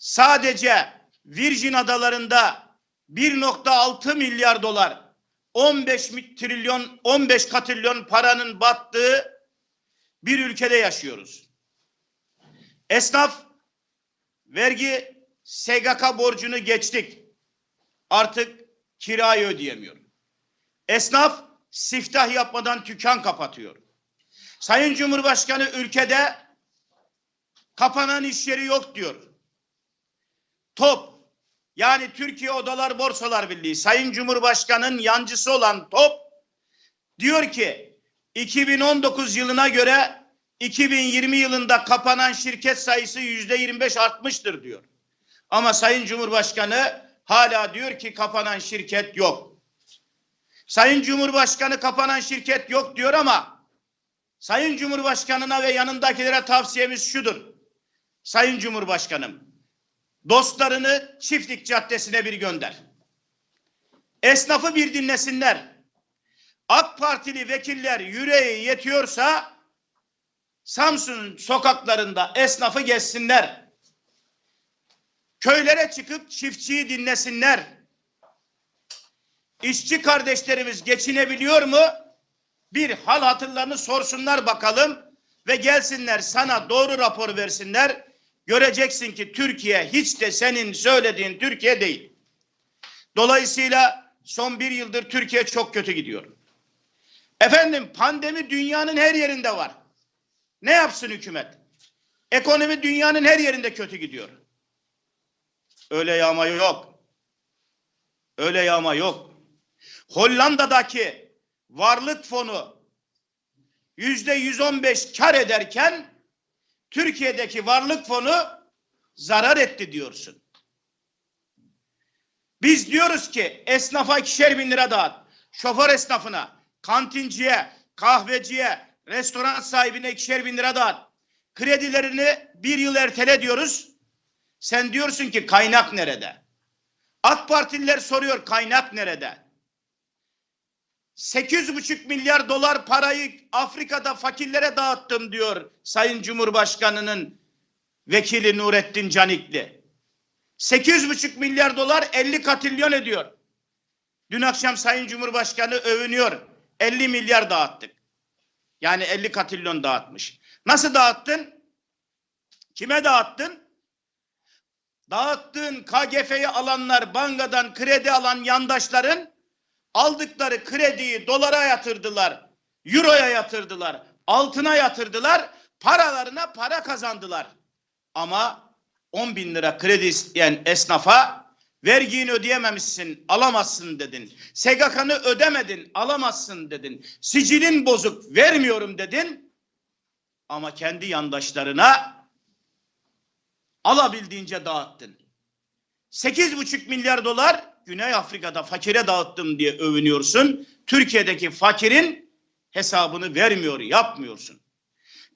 sadece Virgin Adalarında 1.6 milyar dolar 15 mi- trilyon 15 katrilyon paranın battığı bir ülkede yaşıyoruz. Esnaf vergi SGK borcunu geçtik. Artık kirayı ödeyemiyor. Esnaf siftah yapmadan dükkan kapatıyor. Sayın Cumhurbaşkanı ülkede kapanan iş yeri yok diyor. TOP yani Türkiye Odalar Borsalar Birliği Sayın Cumhurbaşkanı'nın yancısı olan TOP diyor ki 2019 yılına göre 2020 yılında kapanan şirket sayısı yüzde 25 artmıştır diyor. Ama Sayın Cumhurbaşkanı hala diyor ki kapanan şirket yok. Sayın Cumhurbaşkanı kapanan şirket yok diyor ama Sayın Cumhurbaşkanına ve yanındakilere tavsiyemiz şudur. Sayın Cumhurbaşkanım, dostlarını Çiftlik Caddesi'ne bir gönder. Esnafı bir dinlesinler. AK Partili vekiller yüreği yetiyorsa Samsun sokaklarında esnafı gezsinler. Köylere çıkıp çiftçiyi dinlesinler. İşçi kardeşlerimiz geçinebiliyor mu? Bir hal hatırlarını sorsunlar bakalım ve gelsinler sana doğru rapor versinler. Göreceksin ki Türkiye hiç de senin söylediğin Türkiye değil. Dolayısıyla son bir yıldır Türkiye çok kötü gidiyor. Efendim pandemi dünyanın her yerinde var. Ne yapsın hükümet? Ekonomi dünyanın her yerinde kötü gidiyor. Öyle yağma yok. Öyle yağma yok. Hollanda'daki varlık fonu yüzde 115 kar ederken Türkiye'deki varlık fonu zarar etti diyorsun. Biz diyoruz ki esnafa ikişer bin lira dağıt. Şoför esnafına, kantinciye, kahveciye, restoran sahibine ikişer bin lira dağıt. Kredilerini bir yıl ertele diyoruz. Sen diyorsun ki kaynak nerede? AK Partililer soruyor kaynak nerede? 8,5 milyar dolar parayı Afrika'da fakirlere dağıttım diyor Sayın Cumhurbaşkanı'nın vekili Nurettin Canikli. 8,5 milyar dolar 50 katrilyon ediyor. Dün akşam Sayın Cumhurbaşkanı övünüyor. 50 milyar dağıttık. Yani 50 katrilyon dağıtmış. Nasıl dağıttın? Kime dağıttın? Dağıttığın KGF'yi alanlar, bankadan kredi alan yandaşların aldıkları krediyi dolara yatırdılar, euroya yatırdılar, altına yatırdılar, paralarına para kazandılar. Ama 10 bin lira kredi isteyen esnafa vergini ödeyememişsin, alamazsın dedin. SGK'nı ödemedin, alamazsın dedin. Sicilin bozuk, vermiyorum dedin. Ama kendi yandaşlarına alabildiğince dağıttın. 8,5 milyar dolar Güney Afrika'da fakire dağıttım diye övünüyorsun. Türkiye'deki fakirin hesabını vermiyor, yapmıyorsun.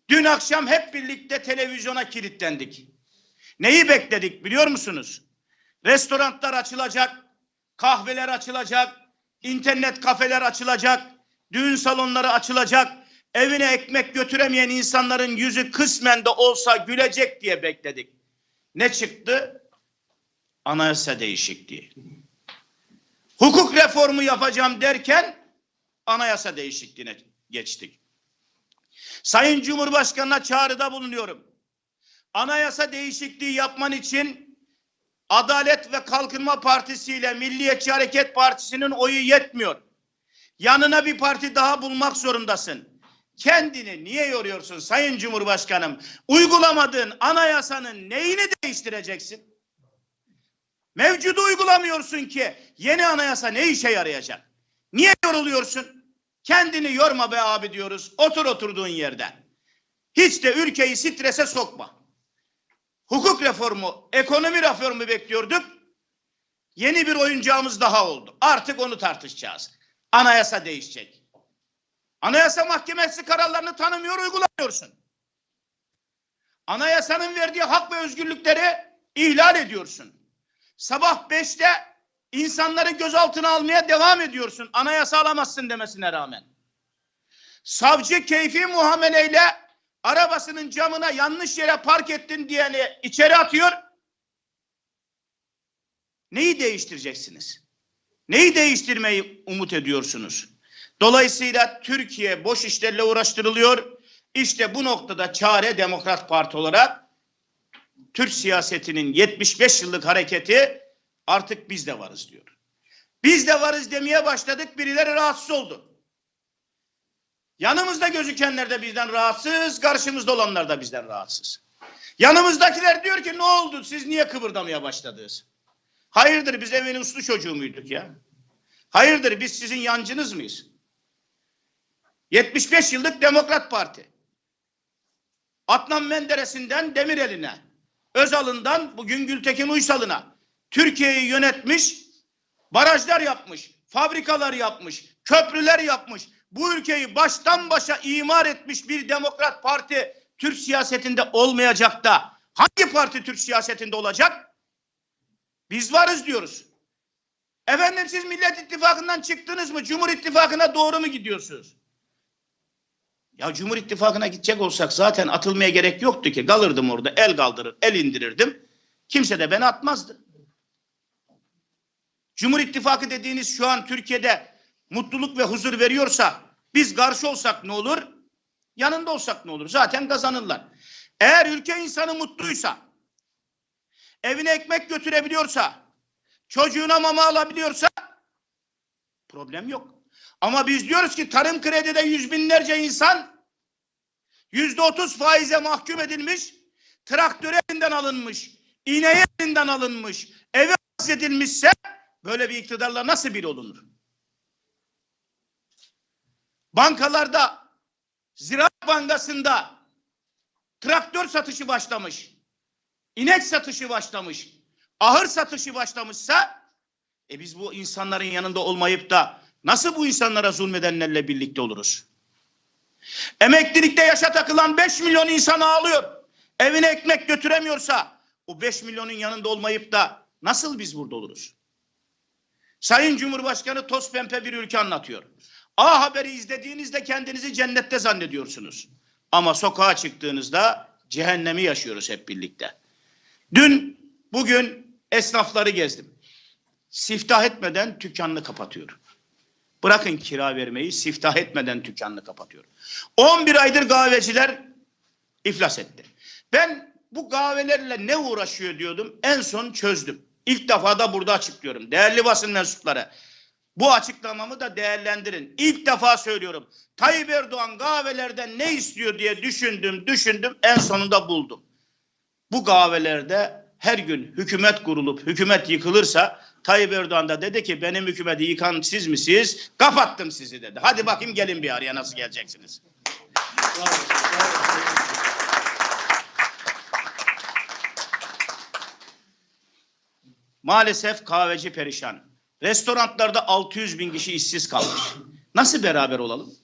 Dün akşam hep birlikte televizyona kilitlendik. Neyi bekledik biliyor musunuz? Restoranlar açılacak, kahveler açılacak, internet kafeler açılacak, düğün salonları açılacak, evine ekmek götüremeyen insanların yüzü kısmen de olsa gülecek diye bekledik. Ne çıktı? Anayasa değişikliği. Hukuk reformu yapacağım derken anayasa değişikliğine geçtik. Sayın Cumhurbaşkanı'na çağrıda bulunuyorum. Anayasa değişikliği yapman için Adalet ve Kalkınma Partisi ile Milliyetçi Hareket Partisi'nin oyu yetmiyor. Yanına bir parti daha bulmak zorundasın. Kendini niye yoruyorsun Sayın Cumhurbaşkanım? Uygulamadığın anayasanın neyini değiştireceksin? Mevcudu uygulamıyorsun ki yeni anayasa ne işe yarayacak? Niye yoruluyorsun? Kendini yorma be abi diyoruz. Otur oturduğun yerde. Hiç de ülkeyi strese sokma. Hukuk reformu, ekonomi reformu bekliyorduk. Yeni bir oyuncağımız daha oldu. Artık onu tartışacağız. Anayasa değişecek. Anayasa Mahkemesi kararlarını tanımıyor, uygulamıyorsun. Anayasanın verdiği hak ve özgürlükleri ihlal ediyorsun. Sabah beşte insanları gözaltına almaya devam ediyorsun. Anayasa alamazsın demesine rağmen. Savcı keyfi muameleyle arabasının camına yanlış yere park ettin diyeni içeri atıyor. Neyi değiştireceksiniz? Neyi değiştirmeyi umut ediyorsunuz? Dolayısıyla Türkiye boş işlerle uğraştırılıyor. İşte bu noktada çare Demokrat Parti olarak Türk siyasetinin 75 yıllık hareketi artık biz de varız diyor. Biz de varız demeye başladık. Birileri rahatsız oldu. Yanımızda gözükenler de bizden rahatsız, karşımızda olanlar da bizden rahatsız. Yanımızdakiler diyor ki ne oldu siz niye kıvırdamaya başladınız? Hayırdır biz evin uslu çocuğu muyduk ya? Hayırdır biz sizin yancınız mıyız? 75 yıllık Demokrat Parti. Adnan Menderes'inden Demirel'ine, Özal'ından bugün Gültekin Uysal'ına Türkiye'yi yönetmiş, barajlar yapmış, fabrikalar yapmış, köprüler yapmış, bu ülkeyi baştan başa imar etmiş bir Demokrat Parti Türk siyasetinde olmayacak da hangi parti Türk siyasetinde olacak? Biz varız diyoruz. Efendim siz Millet İttifakı'ndan çıktınız mı? Cumhur İttifakı'na doğru mu gidiyorsunuz? Ya Cumhur İttifakı'na gidecek olsak zaten atılmaya gerek yoktu ki. Kalırdım orada el kaldırır, el indirirdim. Kimse de beni atmazdı. Cumhur İttifakı dediğiniz şu an Türkiye'de mutluluk ve huzur veriyorsa biz karşı olsak ne olur? Yanında olsak ne olur? Zaten kazanırlar. Eğer ülke insanı mutluysa, evine ekmek götürebiliyorsa, çocuğuna mama alabiliyorsa problem yok. Ama biz diyoruz ki tarım kredide yüz binlerce insan yüzde otuz faize mahkum edilmiş, traktör elinden alınmış, iğneyi elinden alınmış, eve edilmişse böyle bir iktidarla nasıl bir olunur? Bankalarda, Ziraat Bankası'nda traktör satışı başlamış, inek satışı başlamış, ahır satışı başlamışsa e biz bu insanların yanında olmayıp da nasıl bu insanlara zulmedenlerle birlikte oluruz? Emeklilikte yaşa takılan 5 milyon insan ağlıyor. Evine ekmek götüremiyorsa o 5 milyonun yanında olmayıp da nasıl biz burada oluruz? Sayın Cumhurbaşkanı toz pembe bir ülke anlatıyor. A Haber'i izlediğinizde kendinizi cennette zannediyorsunuz. Ama sokağa çıktığınızda cehennemi yaşıyoruz hep birlikte. Dün, bugün esnafları gezdim. Siftah etmeden dükkanını kapatıyor. Bırakın kira vermeyi, siftah etmeden dükkanını kapatıyor. 11 aydır kahveciler iflas etti. Ben bu kahvelerle ne uğraşıyor diyordum. En son çözdüm. İlk defa da burada açıklıyorum. Değerli basın mensupları. Bu açıklamamı da değerlendirin. İlk defa söylüyorum. Tayyip Erdoğan kahvelerden ne istiyor diye düşündüm, düşündüm. En sonunda buldum. Bu kahvelerde her gün hükümet kurulup hükümet yıkılırsa Tayyip Erdoğan da dedi ki benim hükümeti yıkan siz misiniz? Kapattım sizi dedi. Hadi bakayım gelin bir araya nasıl geleceksiniz? Maalesef kahveci perişan. Restoranlarda 600 bin kişi işsiz kalmış. Nasıl beraber olalım?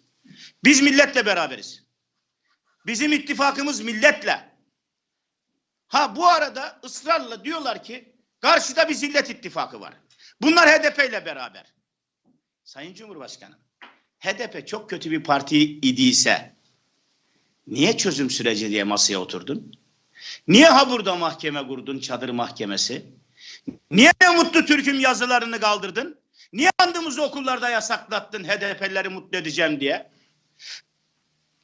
Biz milletle beraberiz. Bizim ittifakımız milletle. Ha bu arada ısrarla diyorlar ki karşıda bir zillet ittifakı var. Bunlar HDP ile beraber. Sayın Cumhurbaşkanım, HDP çok kötü bir parti idiyse niye çözüm süreci diye masaya oturdun? Niye ha burada mahkeme kurdun, çadır mahkemesi? Niye mutlu Türk'üm yazılarını kaldırdın? Niye andımızı okullarda yasaklattın HDP'leri mutlu edeceğim diye?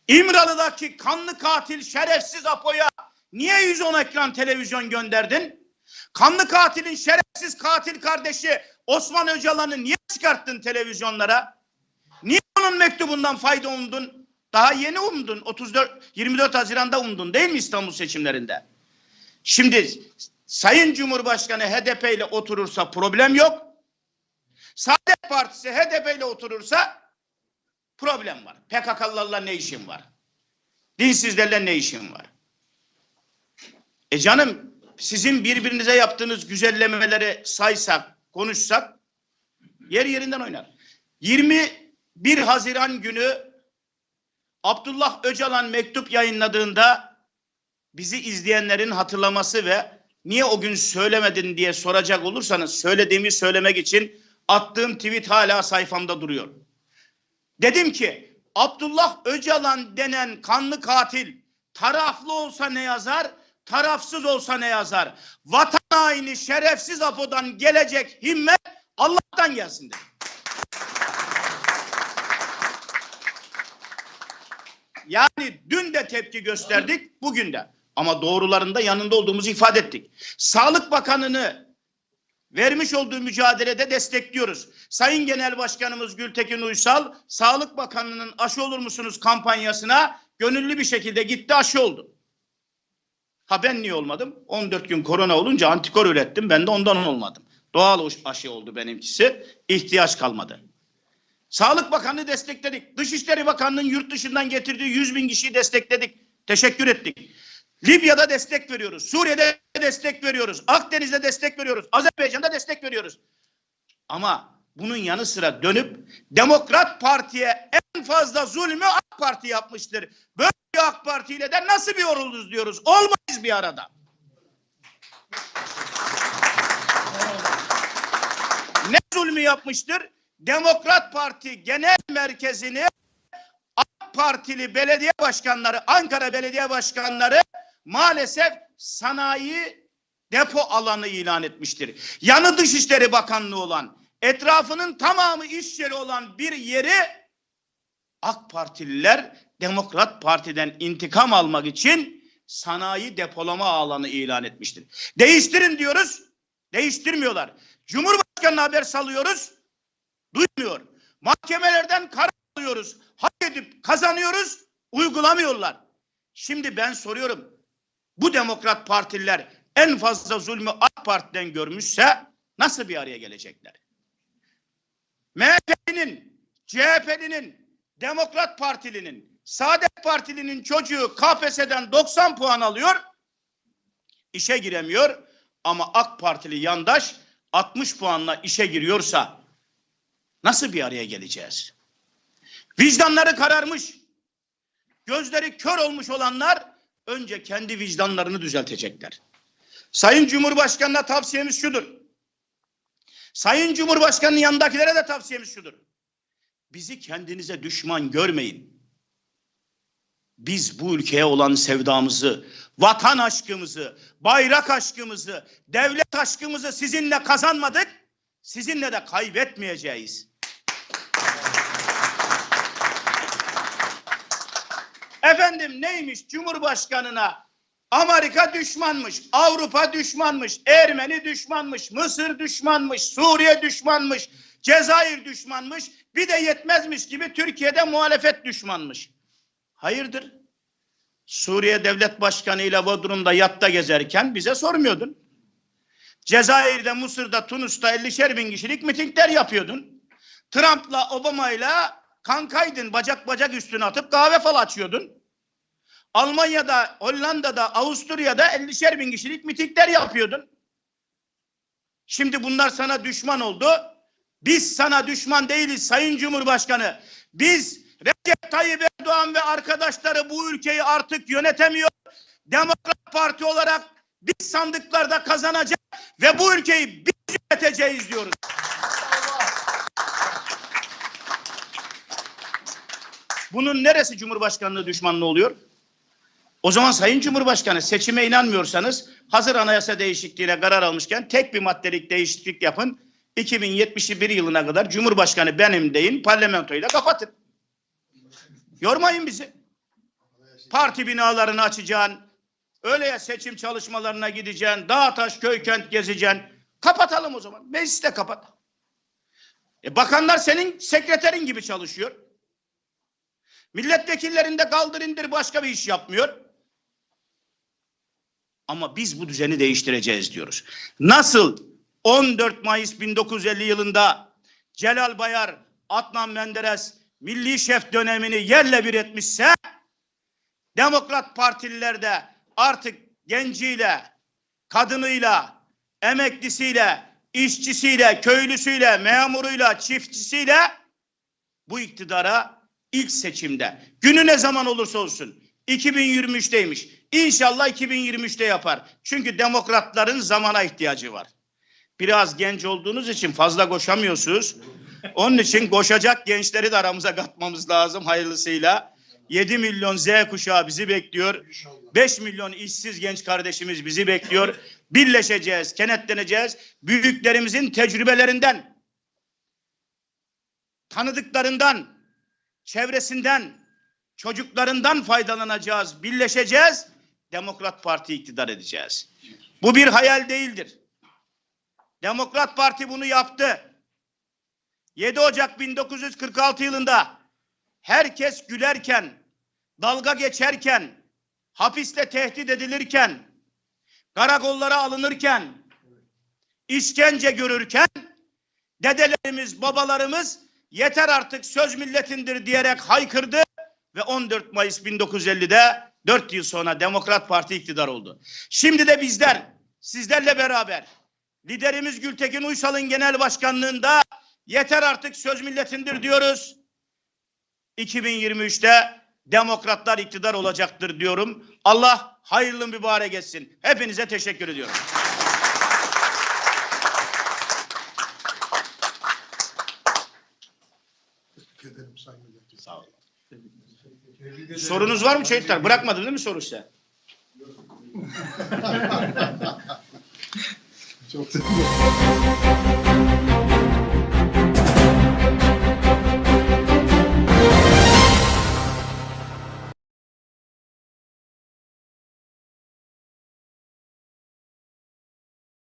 İmralı'daki kanlı katil şerefsiz Apo'ya niye 110 ekran televizyon gönderdin? Kanlı katilin şerefsiz katil kardeşi Osman Öcalan'ı niye çıkarttın televizyonlara? Niye onun mektubundan fayda umdun? Daha yeni umdun. 34 24 Haziran'da umdun değil mi İstanbul seçimlerinde? Şimdi Sayın Cumhurbaşkanı HDP ile oturursa problem yok. Saadet Partisi HDP ile oturursa problem var. PKK'lılarla ne işin var? Dinsizlerle ne işin var? E canım sizin birbirinize yaptığınız güzellemeleri saysak, konuşsak yer yerinden oynar. 21 Haziran günü Abdullah Öcalan mektup yayınladığında bizi izleyenlerin hatırlaması ve niye o gün söylemedin diye soracak olursanız söylediğimi söylemek için attığım tweet hala sayfamda duruyor. Dedim ki Abdullah Öcalan denen kanlı katil taraflı olsa ne yazar, tarafsız olsa ne yazar? Vatan haini şerefsiz Apo'dan gelecek himmet Allah'tan gelsin dedi. Yani dün de tepki gösterdik, bugün de. Ama doğrularında yanında olduğumuzu ifade ettik. Sağlık Bakanı'nı vermiş olduğu mücadelede destekliyoruz. Sayın Genel Başkanımız Gültekin Uysal, Sağlık Bakanı'nın aşı olur musunuz kampanyasına gönüllü bir şekilde gitti aşı oldu. Ha ben niye olmadım? 14 gün korona olunca antikor ürettim. Ben de ondan olmadım. Doğal aşı oldu benimkisi. İhtiyaç kalmadı. Sağlık Bakanı destekledik. Dışişleri Bakanı'nın yurt dışından getirdiği 100 bin kişiyi destekledik. Teşekkür ettik. Libya'da destek veriyoruz. Suriye'de destek veriyoruz. Akdeniz'de destek veriyoruz. Azerbaycan'da destek veriyoruz. Ama bunun yanı sıra dönüp Demokrat Parti'ye en fazla zulmü AK Parti yapmıştır. Böyle AK Parti ile de nasıl bir yoruluruz diyoruz. Olmayız bir arada. Ne zulmü yapmıştır? Demokrat Parti Genel Merkezi'ni AK Partili belediye başkanları, Ankara belediye başkanları maalesef sanayi depo alanı ilan etmiştir. Yanı Dışişleri Bakanlığı olan, etrafının tamamı iş yeri olan bir yeri AK Partililer Demokrat Parti'den intikam almak için sanayi depolama alanı ilan etmiştir. Değiştirin diyoruz, değiştirmiyorlar. Cumhurbaşkanına haber salıyoruz, duymuyor. Mahkemelerden karar alıyoruz, hak edip kazanıyoruz, uygulamıyorlar. Şimdi ben soruyorum, bu Demokrat Partililer en fazla zulmü AK Parti'den görmüşse nasıl bir araya gelecekler? MHP'nin, CHP'nin, Demokrat Partilinin, Saadet Partilinin çocuğu KPSS'den 90 puan alıyor, işe giremiyor ama AK Partili yandaş 60 puanla işe giriyorsa nasıl bir araya geleceğiz? Vicdanları kararmış, gözleri kör olmuş olanlar önce kendi vicdanlarını düzeltecekler. Sayın Cumhurbaşkanı'na tavsiyemiz şudur. Sayın Cumhurbaşkanı'nın yanındakilere de tavsiyemiz şudur. Bizi kendinize düşman görmeyin. Biz bu ülkeye olan sevdamızı, vatan aşkımızı, bayrak aşkımızı, devlet aşkımızı sizinle kazanmadık. Sizinle de kaybetmeyeceğiz. Efendim neymiş Cumhurbaşkanına Amerika düşmanmış, Avrupa düşmanmış, Ermeni düşmanmış, Mısır düşmanmış, Suriye düşmanmış, Cezayir düşmanmış. Bir de yetmezmiş gibi Türkiye'de muhalefet düşmanmış. Hayırdır? Suriye Devlet Başkanı ile Bodrum'da yatta gezerken bize sormuyordun. Cezayir'de, Mısır'da, Tunus'ta 50'şer bin kişilik mitingler yapıyordun. Trump'la, Obama'yla kankaydın, bacak bacak üstüne atıp kahve fal açıyordun. Almanya'da, Hollanda'da, Avusturya'da 50'şer bin kişilik mitingler yapıyordun. Şimdi bunlar sana düşman oldu. Biz sana düşman değiliz Sayın Cumhurbaşkanı. Biz Recep Tayyip Erdoğan ve arkadaşları bu ülkeyi artık yönetemiyor. Demokrat Parti olarak biz sandıklarda kazanacak ve bu ülkeyi biz yöneteceğiz diyoruz. Bunun neresi Cumhurbaşkanlığı düşmanlığı oluyor? O zaman Sayın Cumhurbaşkanı seçime inanmıyorsanız hazır anayasa değişikliğine karar almışken tek bir maddelik değişiklik yapın. 2071 yılına kadar Cumhurbaşkanı benim deyin parlamentoyla kapatın. Yormayın bizi. Parti binalarını açacaksın. Öyle ya seçim çalışmalarına gideceksin. Dağ taş köy kent gezeceksin. Kapatalım o zaman. Meclisi de kapat. E bakanlar senin sekreterin gibi çalışıyor. Milletvekillerinde kaldır indir başka bir iş yapmıyor. Ama biz bu düzeni değiştireceğiz diyoruz. Nasıl 14 Mayıs 1950 yılında Celal Bayar, Adnan Menderes milli şef dönemini yerle bir etmişse Demokrat Partililer de artık genciyle, kadınıyla, emeklisiyle, işçisiyle, köylüsüyle, memuruyla, çiftçisiyle bu iktidara ilk seçimde günü ne zaman olursa olsun 2023'teymiş. İnşallah 2023'te yapar. Çünkü demokratların zamana ihtiyacı var. Biraz genç olduğunuz için fazla koşamıyorsunuz. Onun için koşacak gençleri de aramıza katmamız lazım hayırlısıyla. 7 milyon Z kuşağı bizi bekliyor. 5 milyon işsiz genç kardeşimiz bizi bekliyor. Birleşeceğiz, kenetleneceğiz. Büyüklerimizin tecrübelerinden, tanıdıklarından, çevresinden, çocuklarından faydalanacağız, birleşeceğiz. Demokrat Parti iktidar edeceğiz. Bu bir hayal değildir. Demokrat Parti bunu yaptı. 7 Ocak 1946 yılında herkes gülerken, dalga geçerken, hapiste tehdit edilirken, karakollara alınırken, işkence görürken dedelerimiz, babalarımız yeter artık söz milletindir diyerek haykırdı ve 14 Mayıs 1950'de 4 yıl sonra Demokrat Parti iktidar oldu. Şimdi de bizler sizlerle beraber liderimiz Gültekin Uysal'ın genel başkanlığında yeter artık söz milletindir diyoruz. 2023'te demokratlar iktidar olacaktır diyorum. Allah hayırlı mübarek etsin. Hepinize teşekkür ediyorum. Sorunuz var mı çocuklar? Bırakmadım değil mi soru size? Çok teşekkür.